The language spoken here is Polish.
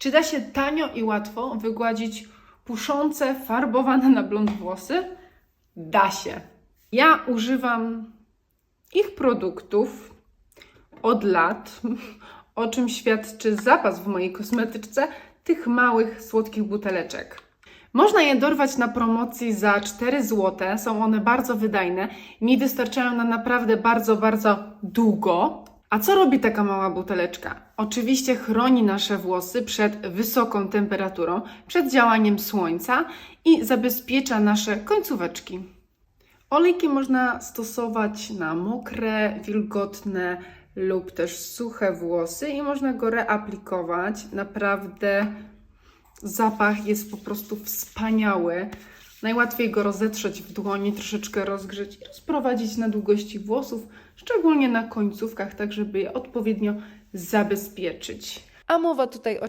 Czy da się tanio i łatwo wygładzić puszące, farbowane na blond włosy? Da się. Ja używam ich produktów od lat, o czym świadczy zapas w mojej kosmetyczce tych małych, słodkich buteleczek. Można je dorwać na promocji za 4 zł. Są one bardzo wydajne. Mi wystarczają na naprawdę bardzo, bardzo długo. A co robi taka mała buteleczka? Oczywiście chroni nasze włosy przed wysoką temperaturą, przed działaniem słońca i zabezpiecza nasze końcóweczki. Olejki można stosować na mokre, wilgotne lub też suche włosy i można go reaplikować. Naprawdę zapach jest po prostu wspaniały. Najłatwiej go rozetrzeć w dłoni, troszeczkę rozgrzeć i rozprowadzić na długości włosów, szczególnie na końcówkach, tak żeby je odpowiednio zabezpieczyć. A mowa tutaj